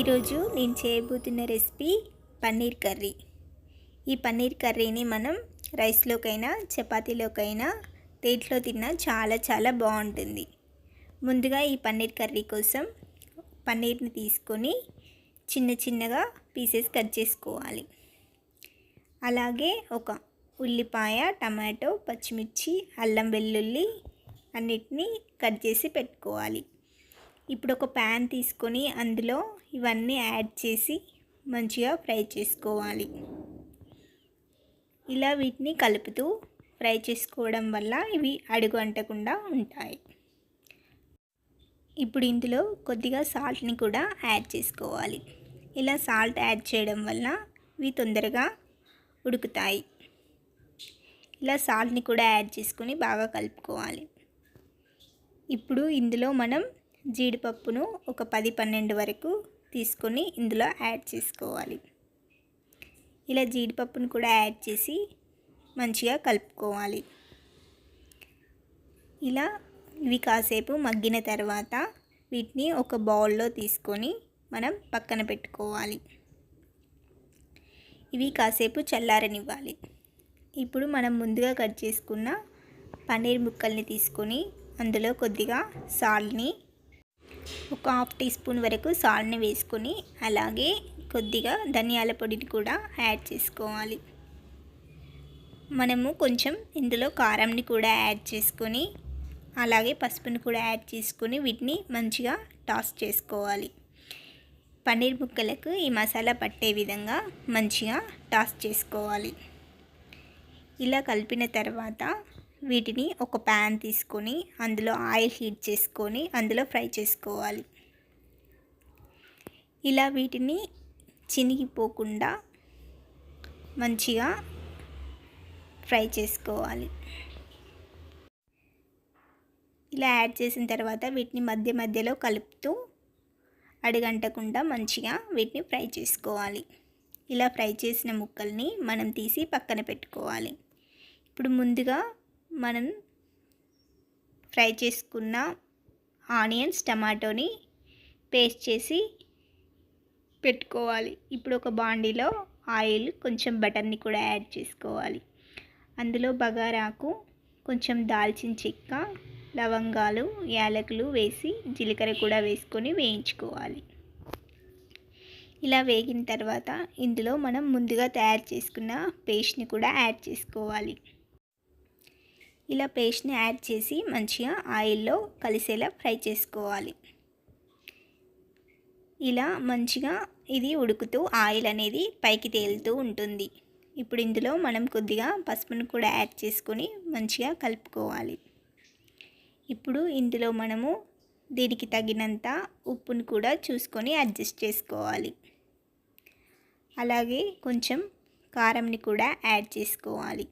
ఈరోజు నేను చేయబోతున్న రెసిపీ పన్నీర్ కర్రీ. ఈ పన్నీర్ కర్రీని మనం రైస్లోకైనా చపాతీలోకైనా దేంట్లో తిన్నా చాలా చాలా బాగుంటుంది. ముందుగా ఈ పన్నీర్ కర్రీ కోసం పన్నీర్ని తీసుకొని చిన్న చిన్నగా పీసెస్ కట్ చేసుకోవాలి. అలాగే ఒక ఉల్లిపాయ టమాటో పచ్చిమిర్చి అల్లం వెల్లుల్లి అన్నిటినీ కట్ చేసి పెట్టుకోవాలి. ఇప్పుడు ఒక ప్యాన్ తీసుకొని అందులో ఇవన్నీ యాడ్ చేసి మంచిగా ఫ్రై చేసుకోవాలి. ఇలా వీటిని కలుపుతూ ఫ్రై చేసుకోవడం వల్ల ఇవి అడుగు అంటకుండా ఉంటాయి. ఇప్పుడు ఇందులో కొద్దిగా సాల్ట్ని కూడా యాడ్ చేసుకోవాలి. ఇలా సాల్ట్ యాడ్ చేయడం వల్ల ఇవి తొందరగా ఉడుకుతాయి. ఇలా సాల్ట్ని కూడా యాడ్ చేసుకొని బాగా కలుపుకోవాలి. ఇప్పుడు ఇందులో మనం జీడిపప్పును ఒక పది పన్నెండు వరకు తీసుకొని ఇందులో యాడ్ చేసుకోవాలి. ఇలా జీడిపప్పును కూడా యాడ్ చేసి మంచిగా కలుపుకోవాలి. ఇలా ఇవి కాసేపు మగ్గిన తర్వాత వీటిని ఒక బౌల్లో తీసుకొని మనం పక్కన పెట్టుకోవాలి. ఇవి కాసేపు చల్లారనివ్వాలి. ఇప్పుడు మనం ముందుగా కట్ చేసుకున్న పన్నీర్ ముక్కల్ని తీసుకొని అందులో కొద్దిగా సాల్ట్ని ఒక హాఫ్ టీ స్పూన్ వరకు సాల్ట్ని వేసుకొని అలాగే కొద్దిగా ధనియాల పొడిని కూడా యాడ్ చేసుకోవాలి. మనము కొంచెం ఇందులో కారంని కూడా యాడ్ చేసుకొని అలాగే పసుపుని కూడా యాడ్ చేసుకొని వీటిని మంచిగా టాస్ చేసుకోవాలి. పన్నీర్ ముక్కలకు ఈ మసాలా పట్టే విధంగా మంచిగా టాస్ చేసుకోవాలి. ఇలా కలిపిన తర్వాత వీటిని ఒక ప్యాన్ తీసుకొని అందులో ఆయిల్ హీట్ చేసుకొని అందులో ఫ్రై చేసుకోవాలి. ఇలా వీటిని చినిగిపోకుండా మంచిగా ఫ్రై చేసుకోవాలి. ఇలా యాడ్ చేసిన తర్వాత వీటిని మధ్య మధ్యలో కలుపుతూ అడుగంటకుండా మంచిగా వీటిని ఫ్రై చేసుకోవాలి. ఇలా ఫ్రై చేసిన ముక్కల్ని మనం తీసి పక్కన పెట్టుకోవాలి. ఇప్పుడు ముందుగా మనం ఫ్రై చేసుకున్న ఆనియన్స్ టమాటోని పేస్ట్ చేసి పెట్టుకోవాలి. ఇప్పుడు ఒక బాండీలో ఆయిల్ కొంచెం బటర్ని కూడా యాడ్ చేసుకోవాలి. అందులో బగారాకు కొంచెం దాల్చిన చెక్క లవంగాలు యాలకులు వేసి జీలకర్ర కూడా వేసుకొని వేయించుకోవాలి. ఇలా వేగిన తర్వాత ఇందులో మనం ముందుగా తయారు చేసుకున్న పేస్ట్ని కూడా యాడ్ చేసుకోవాలి. ఇలా పేస్ట్ని యాడ్ చేసి మంచిగా ఆయిల్లో కలిసేలా ఫ్రై చేసుకోవాలి. ఇలా మంచిగా ఇది ఉడుకుతూ ఆయిల్ అనేది పైకి తేలుతూ ఉంటుంది. ఇప్పుడు ఇందులో మనం కొద్దిగా పసుపును కూడా యాడ్ చేసుకొని మంచిగా కలుపుకోవాలి. ఇప్పుడు ఇందులో మనము దీనికి తగినంత ఉప్పును కూడా చూసుకొని అడ్జస్ట్ చేసుకోవాలి. అలాగే కొంచెం కారంని కూడా యాడ్ చేసుకోవాలి.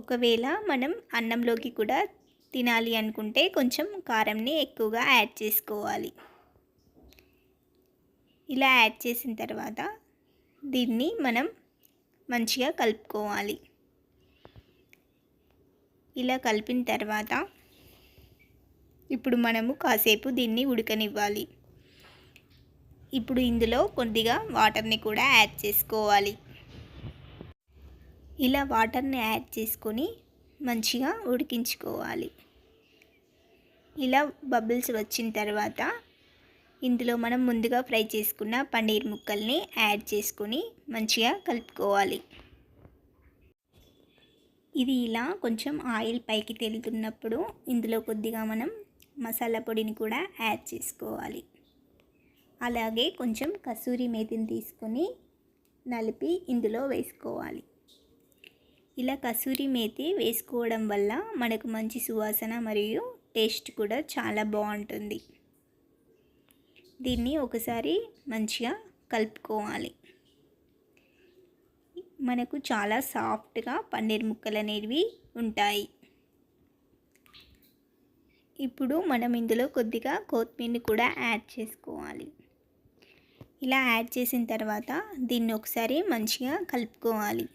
ఒకవేళ మనం అన్నంలోకి కూడా తినాలి అనుకుంటే కొంచెం కారంని ఎక్కువగా యాడ్ చేసుకోవాలి. ఇలా యాడ్ చేసిన తర్వాత దీన్ని మనం మంచిగా కలుపుకోవాలి. ఇలా కలిపిన తర్వాత ఇప్పుడు మనము కాసేపు దీన్ని ఉడకనివ్వాలి. ఇప్పుడు ఇందులో కొద్దిగా వాటర్ని కూడా యాడ్ చేసుకోవాలి. ఇలా వాటర్ని యాడ్ చేసుకొని మంచిగా ఉడికించుకోవాలి. ఇలా బబుల్స్ వచ్చిన తర్వాత ఇందులో మనం ముందుగా ఫ్రై చేసుకున్న పన్నీర్ ముక్కల్ని యాడ్ చేసుకొని మంచిగా కలుపుకోవాలి. ఇది ఇలా కొంచెం ఆయిల్ పైకి తేలుతున్నప్పుడు ఇందులో కొద్దిగా మనం మసాలా పొడిని కూడా యాడ్ చేసుకోవాలి. అలాగే కొంచెం కసూరి మేతిని తీసుకొని నలిపి ఇందులో వేసుకోవాలి. ఇలా కసూరి మేతి వేసుకోవడం వల్ల మనకు మంచి సువాసన మరియు టేస్ట్ కూడా చాలా బాగుంటుంది. దీన్ని ఒకసారి మంచిగా కలుపుకోవాలి. మనకు చాలా సాఫ్ట్గా పన్నీర్ ముక్కలు అనేవి ఉంటాయి. ఇప్పుడు మనం ఇందులో కొద్దిగా కొత్తిమీరని కూడా యాడ్ చేసుకోవాలి. ఇలా యాడ్ చేసిన తర్వాత దీన్ని ఒకసారి మంచిగా కలుపుకోవాలి.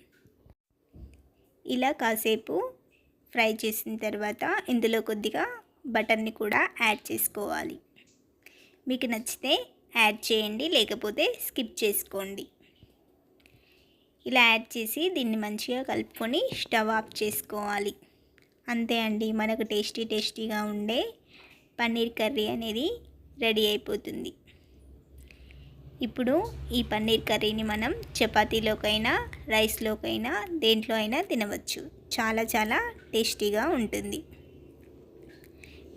ఇలా కాసేపు ఫ్రై చేసిన తర్వాత ఇందులో కొద్దిగా బటర్ని కూడా యాడ్ చేసుకోవాలి. మీకు నచ్చితే యాడ్ చేయండి లేకపోతే స్కిప్ చేసుకోండి. ఇలా యాడ్ చేసి దీన్ని మంచిగా కలుపుకొని స్టవ్ ఆఫ్ చేసుకోవాలి. అంతే అండి మనకు టేస్టీ టేస్టీగా ఉండే పన్నీర్ కర్రీ అనేది రెడీ అయిపోతుంది. ఇప్పుడు ఈ పన్నీర్ కర్రీని మనం చపాతీలోకైనా రైస్లోకైనా దేంట్లో అయినా తినవచ్చు. చాలా చాలా టేస్టీగా ఉంటుంది.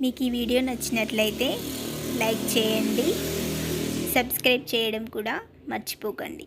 మీకు ఈ వీడియో నచ్చినట్లయితే లైక్ చేయండి. సబ్స్క్రైబ్ చేయడం కూడా మర్చిపోకండి.